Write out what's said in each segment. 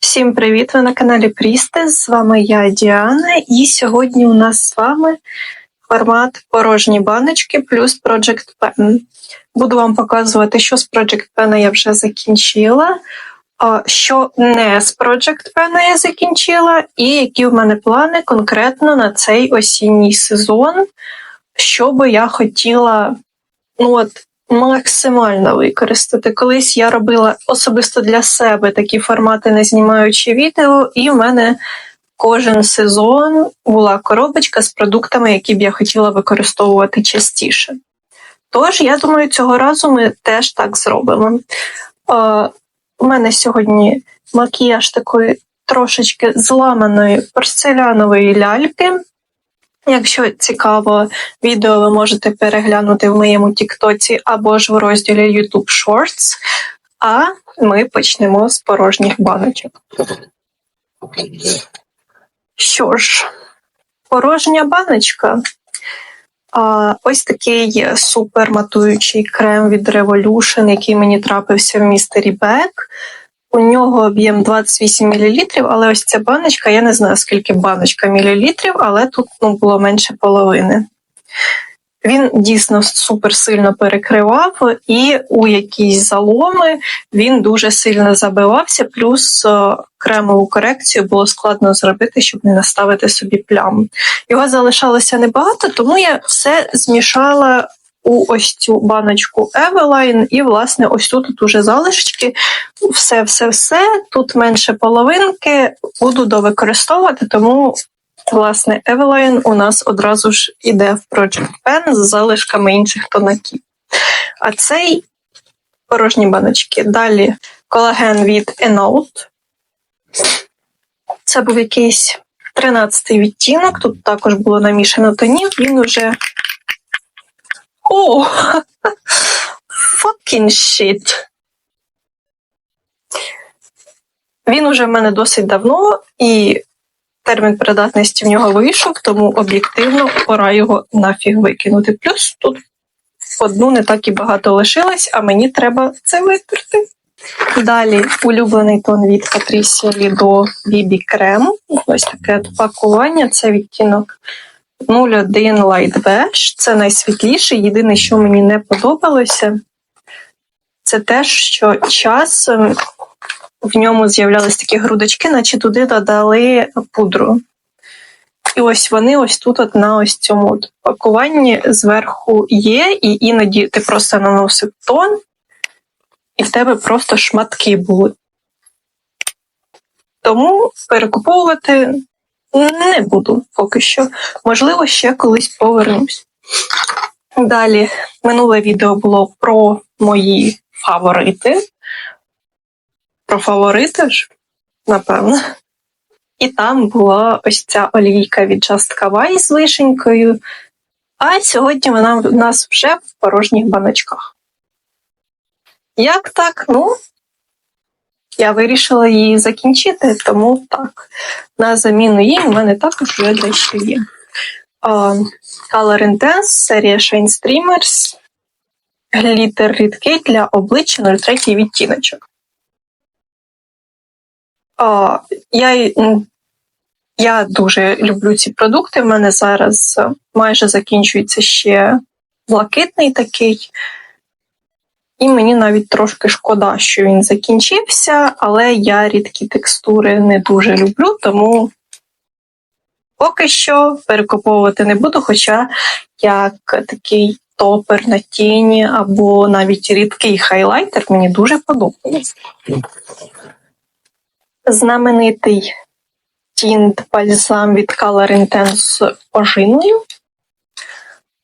Всім привіт! Ви на каналі Прістес. З вами я Діана, і сьогодні у нас з вами формат порожні баночки плюс Project Pen. Буду вам показувати, що з Project Pen я вже закінчила, що не з Project Pen я закінчила, і які в мене плани конкретно на цей осінній сезон, що би я хотіла. Ну от максимально використати. Колись я робила особисто для себе такі формати, не знімаючи відео, і в мене кожен сезон була коробочка з продуктами, які б я хотіла використовувати частіше. Тож, я думаю, цього разу ми теж так зробимо. Е, у мене сьогодні макіяж такої трошечки зламаної порцелянової ляльки. Якщо цікаво, відео ви можете переглянути в моєму Тіктоці або ж в розділі YouTube Shorts. А ми почнемо з порожніх баночок. Що ж, порожня баночка. А, Ось такий супер матуючий крем від Revolution, який мені трапився в містері Бек. У нього об'єм 28 мл, але ось ця баночка, я не знаю, скільки баночка мілілітрів, але тут ну, було менше половини. Він дійсно супер сильно перекривав, і у якісь заломи він дуже сильно забивався, плюс о, кремову корекцію було складно зробити, щоб не наставити собі плям. Його залишалося небагато, тому я все змішала у ось цю баночку Eveline, і, власне, ось тут, тут уже залишки. Все-все-все. Тут менше половинки, буду довикористовувати, тому, власне, Eveline у нас одразу ж іде в Project Pen з залишками інших тонаків. А цей порожні баночки. Далі колаген від Enote. Це був якийсь 13-й відтінок. Тут також було намішано тонів. Він уже о, fucking shit. Він уже в мене досить давно, і термін придатності в нього вийшов, тому об'єктивно пора його нафіг викинути. Плюс тут одну не так і багато лишилось, а мені треба це витерти. Далі улюблений тон від Patricia Lido BB Крем. Ось таке пакування. Це відтінок 01 Light Beige. Це найсвітліший. Єдине, що мені не подобалося, це те, що часом в ньому з'являлись такі грудочки, наче туди додали пудру. І ось вони ось тут от на ось цьому от пакуванні зверху є, і іноді ти просто наносив тон, і в тебе просто шматки були. Тому перекуповувати не буду поки що. Можливо, ще колись повернусь. Далі, минуле відео було про мої фаворити. Про фаворити ж, напевно. І там була ось ця олійка від Just Kawaii з вишенькою. А сьогодні вона в нас вже в порожніх баночках. Як так? Ну, я вирішила її закінчити, тому так. На заміну їй у мене також вже дещо є. Color Intense, серія Shine Streamers, Glitter рідкий для обличчя 03 відтіночок. Uh, я я дуже люблю ці продукти. В мене зараз майже закінчується ще блакитний такий. І мені навіть трошки шкода, що він закінчився, але я рідкі текстури не дуже люблю, тому поки що перекуповувати не буду, хоча як такий топер на тіні або навіть рідкий хайлайтер мені дуже подобається. Знаменитий тінт бальзам від Color Intense ожиною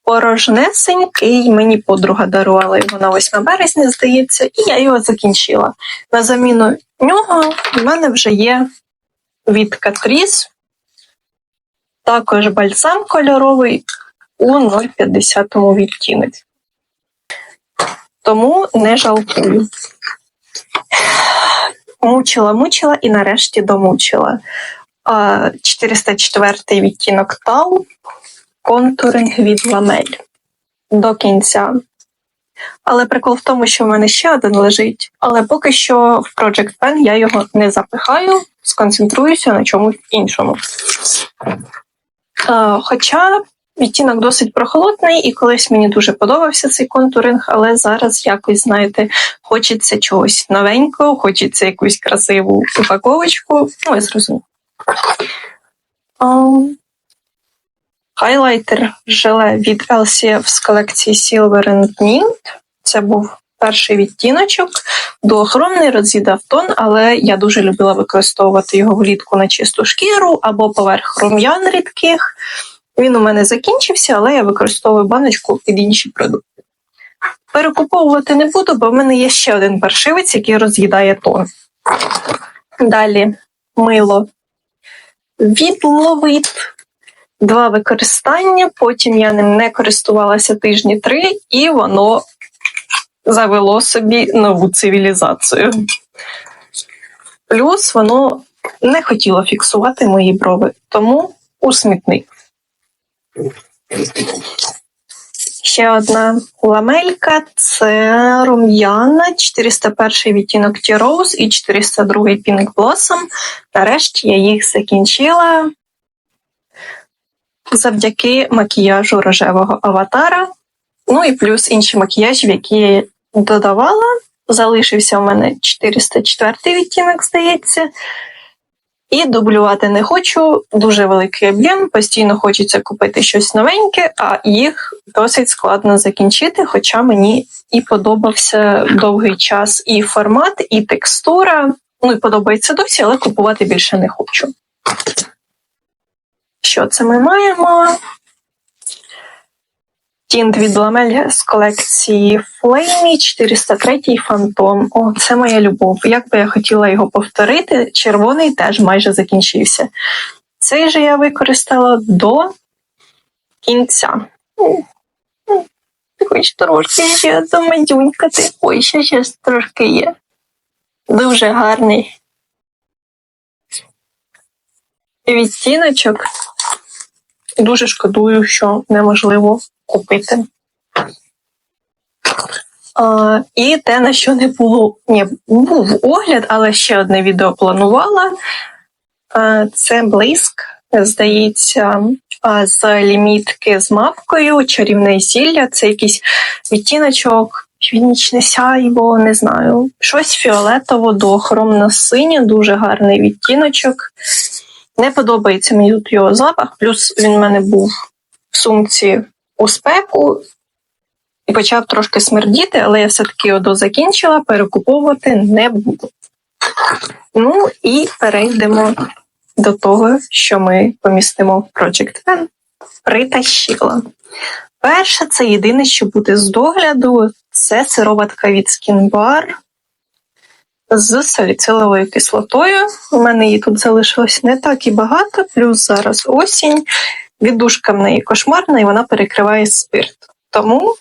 порожнесенький. Мені подруга дарувала його на 8 березня, здається, і я його закінчила. На заміну нього в мене вже є від Catrice, також бальзам кольоровий у 0,50 відтінець. Тому не жалкую. Мучила, мучила і нарешті домучила. 404 відтінок Тау контуринг від ламель. До кінця Але прикол в тому, що в мене ще один лежить. Але поки що в Project Pen я його не запихаю, сконцентруюся на чомусь іншому. Е, Хоча відтінок досить прохолодний, і колись мені дуже подобався цей контуринг, але зараз якось, знаєте, хочеться чогось новенького, хочеться якусь красиву упаковочку. Ну, ви зрозуміли. Ем, Хайлайтер желе від LCF з колекції Silver and Mint. Це був перший відтіночок. Дуохромний роз'їдав тон, але я дуже любила використовувати його влітку на чисту шкіру або поверх рум'ян рідких. Він у мене закінчився, але я використовую баночку під інші продукти. Перекуповувати не буду, бо в мене є ще один паршивець, який роз'їдає тон. Далі мило від Ловит. Два використання, потім я ним не користувалася тижні три, і воно завело собі нову цивілізацію. Плюс воно не хотіло фіксувати мої брови, тому у смітник. Ще одна ламелька це рум'яна, 401 відтінок Tea Rose і 402 Pink Blossom. Нарешті я їх закінчила завдяки макіяжу рожевого аватара. Ну і плюс інші макіяжі, які я додавала. Залишився у мене 404 відтінок, здається. І дублювати не хочу. Дуже великий об'єм, постійно хочеться купити щось новеньке, а їх досить складно закінчити. Хоча мені і подобався довгий час і формат, і текстура. Ну і подобається досі, але купувати більше не хочу. Що це ми маємо? Тінт від Ламель з колекції Flamey 403 Фантом. О, це моя любов. Як би я хотіла його повторити, червоний теж майже закінчився. Цей же я використала до кінця. Ну, Хоч трошки ще домадюнькати. Ой, ще ще трошки є. Дуже гарний. Відтіночок. Дуже шкодую, що неможливо купити. А, і те, на що не було, ні, був огляд, але ще одне відео планувала. А, це блиск, здається, з лімітки з мавкою, чарівне зілля. Це якийсь відтіночок, північне сяйво, не знаю. Щось фіолетово до хромно-синє, дуже гарний відтіночок. Не подобається мені тут його запах, плюс він в мене був в сумці у спеку і почав трошки смердіти, але я все-таки його закінчила, перекуповувати не буду. Ну і перейдемо до того, що ми помістимо в Project Pen. Притащила. Перше, це єдине, що буде з догляду, це сироватка від Skin Bar з саліциловою кислотою. У мене її тут залишилось не так і багато, плюс зараз осінь. Віддушка в неї кошмарна і вона перекриває спирт. Тому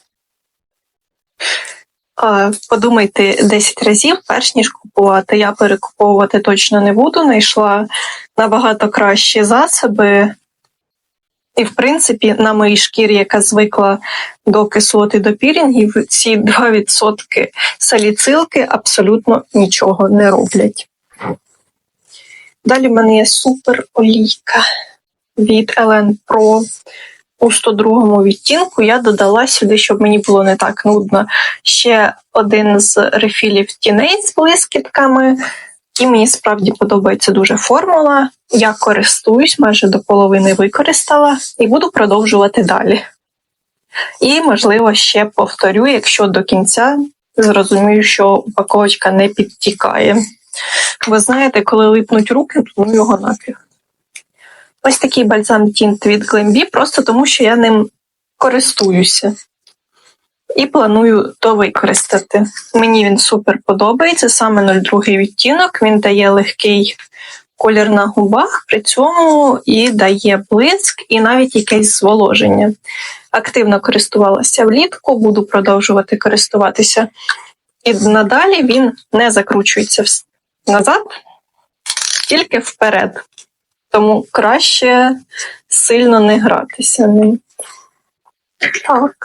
а, подумайте 10 разів, перш ніж купувати. Я перекуповувати точно не буду. Знайшла набагато кращі засоби. І, в принципі, на моїй шкірі, яка звикла до кислоти до пірінгів, ці 2% саліцилки абсолютно нічого не роблять. Далі в мене є супер олійка від Elen Pro у 102 відтінку. Я додала сюди, щоб мені було не так нудно. Ще один з рефілів тіней з блискітками. І мені справді подобається дуже формула. Я користуюсь, майже до половини використала, і буду продовжувати далі. І, можливо, ще повторю, якщо до кінця зрозумію, що упаковочка не підтікає. Ви знаєте, коли липнуть руки, то ну його нафіг. Ось такий бальзам тінт від Glambi, просто тому що я ним користуюся. І планую то використати. Мені він супер подобається, саме 02 відтінок. Він дає легкий колір на губах, при цьому і дає блиск, і навіть якесь зволоження. Активно користувалася влітку, буду продовжувати користуватися. І надалі він не закручується назад, тільки вперед. Тому краще сильно не гратися ним. Так.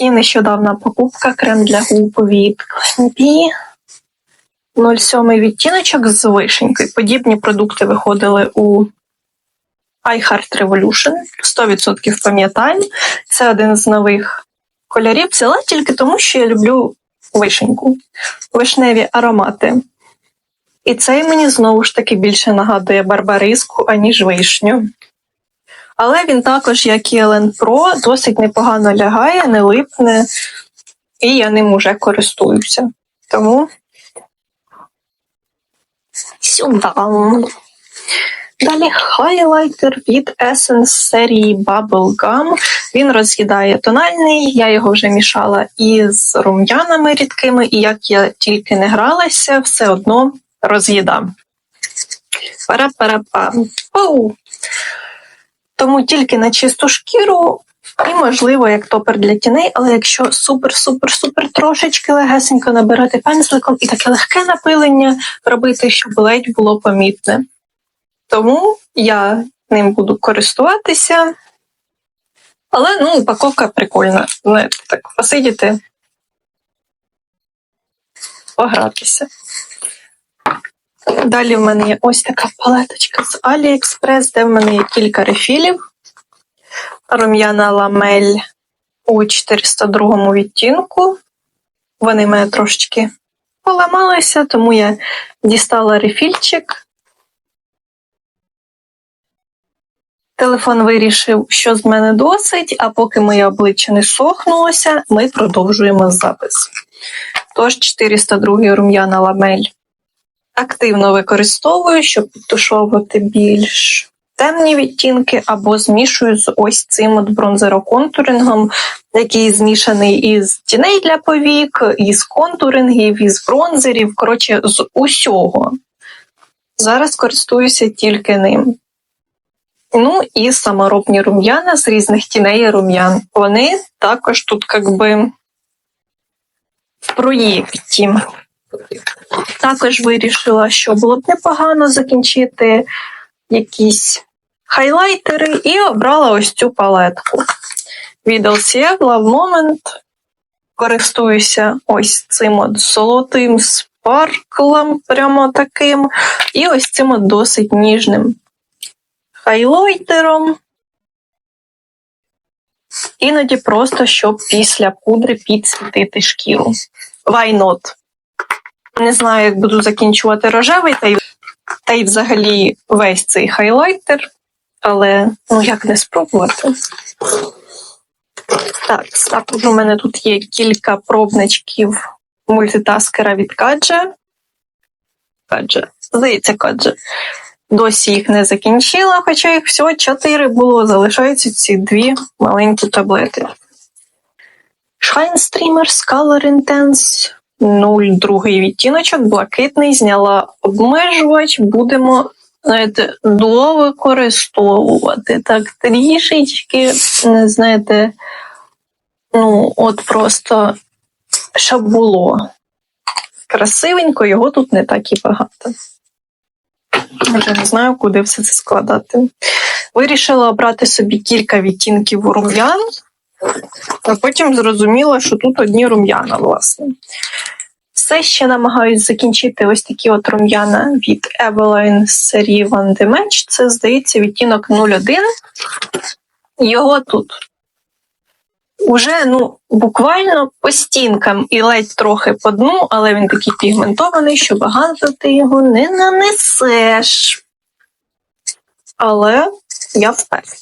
І нещодавна покупка крем для губ від Clamp 07 відтіночок з вишенькою. Подібні продукти виходили у iHeart Revolution. 100% пам'ятаю. Це один з нових кольорів. Взяла тільки тому, що я люблю вишеньку, вишневі аромати. І цей мені знову ж таки більше нагадує барбариску, аніж вишню. Але він також, як і Елен Pro, досить непогано лягає, не липне, і я ним уже користуюся. Тому сюди. Далі хайлайтер від Essence серії Bubble Gum. Він роз'їдає тональний, я його вже мішала із рум'янами рідкими, і як я тільки не гралася, все одно роз'їдам. Пара-пара-па. Оу. Тому тільки на чисту шкіру, і, можливо, як топер для тіней, але якщо супер-супер-супер трошечки легесенько набирати пензликом і таке легке напилення робити, щоб ледь було помітне. Тому я ним буду користуватися. Але ну, упаковка прикольна. Знаєте, так посидіти, погратися. Далі в мене є ось така палеточка з AliExpress, де в мене є кілька рефілів. Рум'яна ламель у 402 відтінку. Вони мене трошечки поламалися, тому я дістала рефільчик. Телефон вирішив, що з мене досить, а поки моє обличчя не сохнулося, ми продовжуємо запис. Тож 402 рум'яна ламель активно використовую, щоб підтушовувати більш темні відтінки, або змішую з ось цим от бронзероконтурингом, який змішаний із тіней для повік, із контурингів, із бронзерів, коротше, з усього. Зараз користуюся тільки ним. Ну і саморобні рум'яна з різних тіней рум'ян. Вони також тут, як би, в проєкті. Також вирішила, що було б непогано закінчити якісь хайлайтери, і обрала ось цю палетку. Від LCF Love Moment. Користуюся ось цим от золотим спарклом, прямо таким, і ось цим от досить ніжним хайлайтером. Іноді просто щоб після пудри підсвітити шкіру. Why not? Не знаю, як буду закінчувати рожевий, та й, та й взагалі весь цей хайлайтер, але ну як не спробувати. Так, також у мене тут є кілька пробничків мультитаскера від Каджа. Каджа, здається, Каджа. Досі їх не закінчила, хоча їх всього чотири було, залишаються ці дві маленькі таблети. Shine Streamers Color Intense 02 відтіночок, блакитний, зняла обмежувач, будемо знаєте, довикористовувати. Так, трішечки, знаєте, ну, от просто щоб було красивенько, його тут не так і багато. Вже не знаю, куди все це складати. Вирішила обрати собі кілька відтінків рум'ян, а потім зрозуміла, що тут одні рум'яна, власне. Все ще намагаюсь закінчити ось такі от рум'яна від Eveline з серії Van Match. Це, здається, відтінок 01. Його тут уже ну, буквально по стінкам і ледь трохи по дну, але він такий пігментований, що багато ти його не нанесеш. Але я впевнена.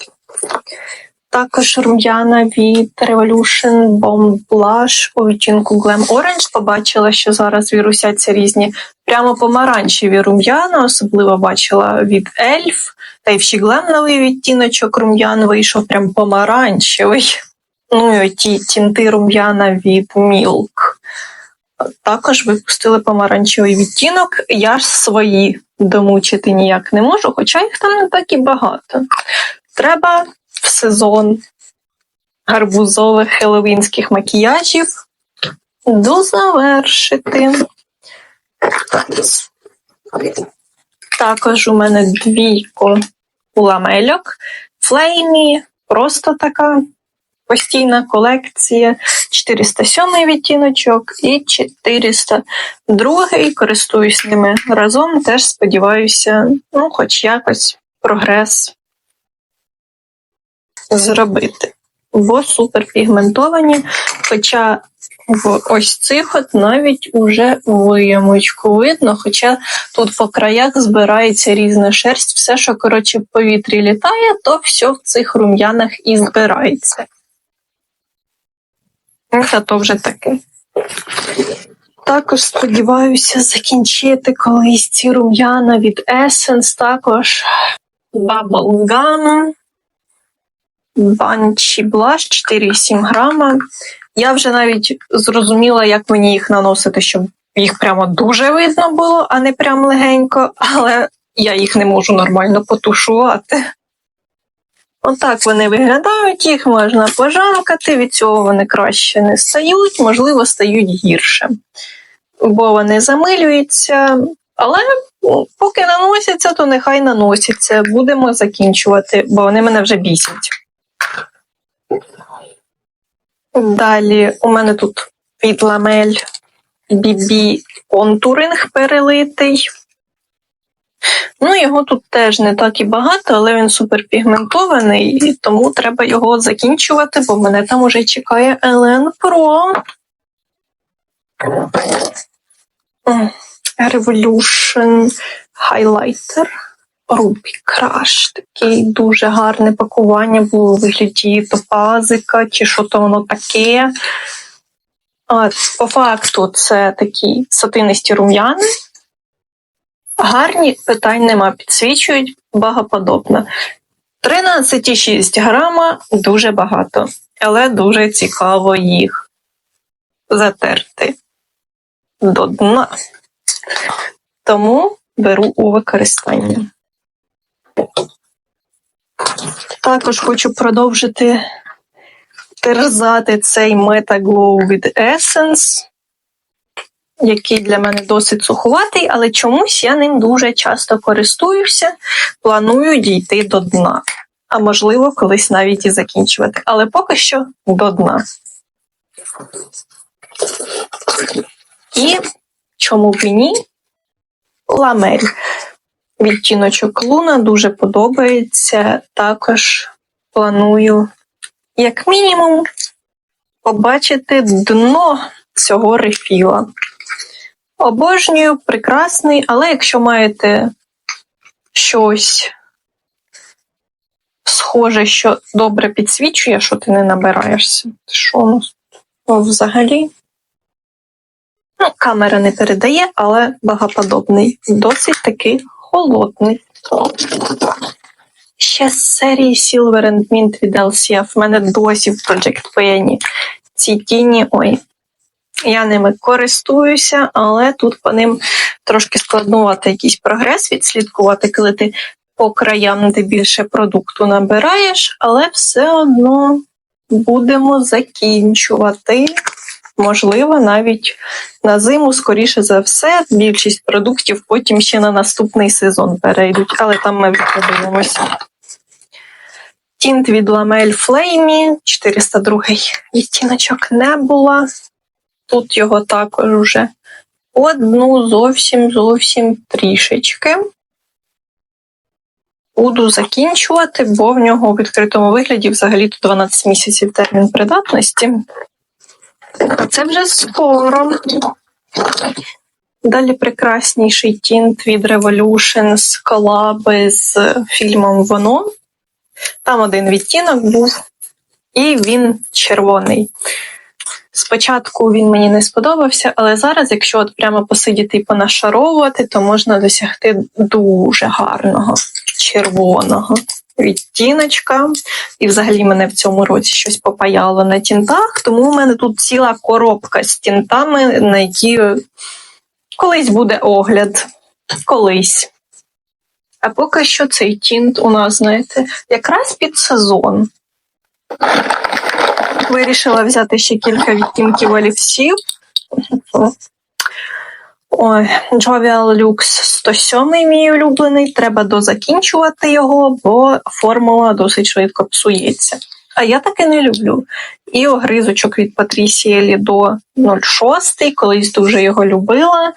Також рум'яна від Revolution Bomb Blush у відтінку Glam Orange. Побачила, що зараз вірусяться різні прямо помаранчеві рум'яна, особливо бачила від Elf, та й в новий відтіночок рум'ян вийшов прям помаранчевий. Ну і ті тінти рум'яна від Milk. Також випустили помаранчевий відтінок. Я ж свої домучити ніяк не можу, хоча їх там не так і багато. Треба в сезон гарбузових хеловінських макіяжів дозавершити. Також у мене двійко ламельок. Флеймі, просто така постійна колекція 407 відтіночок і 402. Користуюсь ними разом. Теж сподіваюся, ну, хоч якось прогрес зробити. Бо суперпігментовані, хоча в ось цих от навіть уже виямочку видно, хоча тут по краях збирається різна шерсть, все, що коротше в повітрі літає, то все в цих рум'янах і збирається. Та то вже таке. Також сподіваюся закінчити колись ці рум'яна від Essence, також Bubblegum, Banshee Blush 4,7 грама. Я вже навіть зрозуміла, як мені їх наносити, щоб їх прямо дуже видно було, а не прям легенько, але я їх не можу нормально потушувати. Отак вони виглядають, їх можна пожамкати, від цього вони краще не стають, можливо, стають гірше. Бо вони замилюються, але поки наносяться, то нехай наносяться. Будемо закінчувати, бо вони мене вже бісять. Далі у мене тут від ламель BB контуринг перелитий. Ну, його тут теж не так і багато, але він суперпігментований, і тому треба його закінчувати, бо мене там уже чекає Елен Pro. Revolution Highlighter. Ruby Crush. Такий дуже гарне пакування було у вигляді топазика, чи що то воно таке. А, По факту, це такі сатинисті рум'яни. Гарні питань нема, підсвічують багаподобно. 13,6 грама дуже багато, але дуже цікаво їх затерти до дна. Тому беру у використання. Також хочу продовжити терзати цей Meta Glow від Essence, який для мене досить суховатий, але чомусь я ним дуже часто користуюся, планую дійти до дна. А можливо, колись навіть і закінчувати. Але поки що до дна. І чому б і ні? Ламель відтіночок Луна дуже подобається. Також планую, як мінімум, побачити дно цього рефіла. Обожнюю, прекрасний, але якщо маєте щось схоже, що добре підсвічує, що ти не набираєшся. Що у нас взагалі? Ну, камера не передає, але багаподобний. Досить таки холодний. Ще з серії Silver and Mint від LCF. В мене досі в Project Pen ці тіні. Ой, я ними користуюся, але тут по ним трошки складнувати якийсь прогрес, відслідкувати, коли ти по краям де більше продукту набираєш, але все одно будемо закінчувати. Можливо, навіть на зиму, скоріше за все, більшість продуктів потім ще на наступний сезон перейдуть, але там ми подивимося. Тінт від Lamel Flame, 402 відтіночок не було. Тут його також вже одну зовсім зовсім трішечки. Буду закінчувати, бо в нього у відкритому вигляді взагалі тут 12 місяців термін придатності. Це вже скоро. Далі прекрасніший тінт від Revolution з колаби з фільмом Воно. Там один відтінок був, і він червоний. Спочатку він мені не сподобався, але зараз, якщо от прямо посидіти і понашаровувати, то можна досягти дуже гарного червоного відтіночка. І взагалі мене в цьому році щось попаяло на тінтах, тому у мене тут ціла коробка з тінтами, на які колись буде огляд. Колись. А поки що цей тінт у нас, знаєте, якраз під сезон. Вирішила взяти ще кілька відтінків олівців. Ой, Jovial Lux 107 мій улюблений. Треба дозакінчувати його, бо формула досить швидко псується. А я таке не люблю. І огризочок від Патрісії Лідо 06, колись дуже його любила,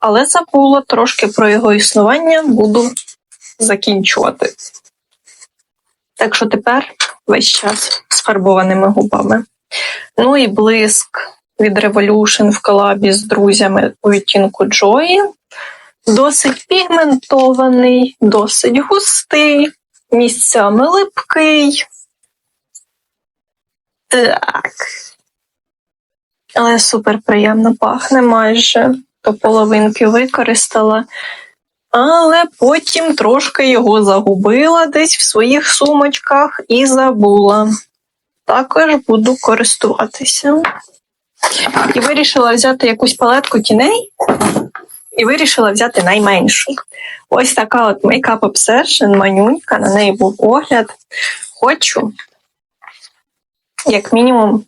але забула трошки про його існування, буду закінчувати. Так що тепер весь час з фарбованими губами. Ну і блиск від Revolution в колабі з друзями у відтінку Джої. Досить пігментований, досить густий, місцями липкий. Так. Але супер приємно пахне майже. До половинки використала. Але потім трошки його загубила десь в своїх сумочках і забула. Також буду користуватися. І вирішила взяти якусь палетку тіней. І вирішила взяти найменшу. Ось така от Makeup Obsession, манюнька, на неї був огляд. Хочу, як мінімум,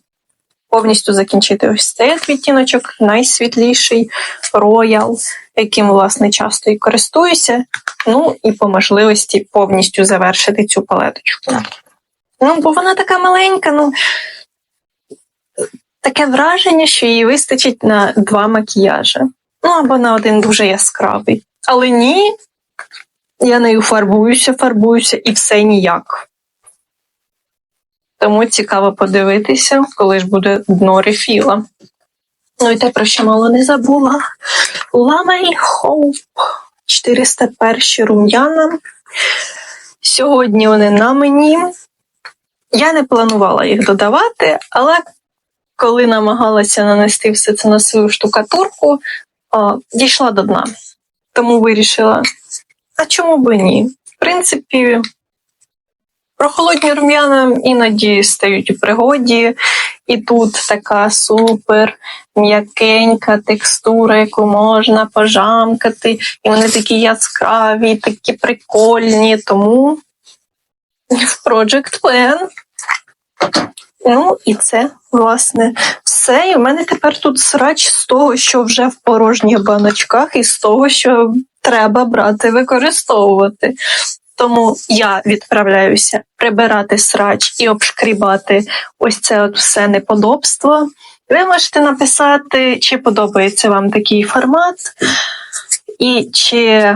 повністю закінчити ось цей відтіночок, найсвітліший Royal, яким, власне, часто і користуюся. Ну і по можливості повністю завершити цю палеточку. Ну, бо вона така маленька, ну таке враження, що їй вистачить на два макіяжі. Ну, або на один дуже яскравий. Але ні, я нею фарбуюся, фарбуюся і все ніяк. Тому цікаво подивитися, коли ж буде дно рефіла. Ну і те, про що мало не забула. Ламель Хоуп 401 рум'яна. Сьогодні вони на мені. Я не планувала їх додавати, але коли намагалася нанести все це на свою штукатурку, дійшла до дна. Тому вирішила, а чому би ні? В принципі, прохолодні рум'яна іноді стають у пригоді, і тут така супер м'якенька текстура, яку можна пожамкати, і вони такі яскраві, такі прикольні, тому Project Plan. Ну, і це, власне, все. І в мене тепер тут срач з того, що вже в порожніх баночках, і з того, що треба брати, використовувати. Тому я відправляюся прибирати срач і обшкрібати ось це от все неподобство. Ви можете написати, чи подобається вам такий формат, і чи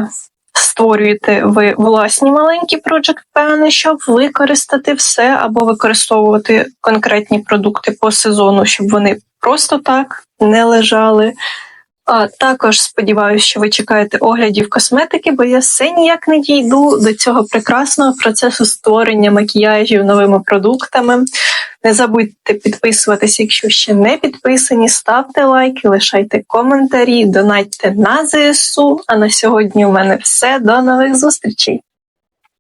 створюєте ви власні маленькі project пени, щоб використати все, або використовувати конкретні продукти по сезону, щоб вони просто так не лежали. А також сподіваюся, що ви чекаєте оглядів косметики, бо я все ніяк не дійду до цього прекрасного процесу створення макіяжів новими продуктами. Не забудьте підписуватися, якщо ще не підписані, ставте лайки, лишайте коментарі, донатьте на ЗСУ. А на сьогодні у мене все. До нових зустрічей!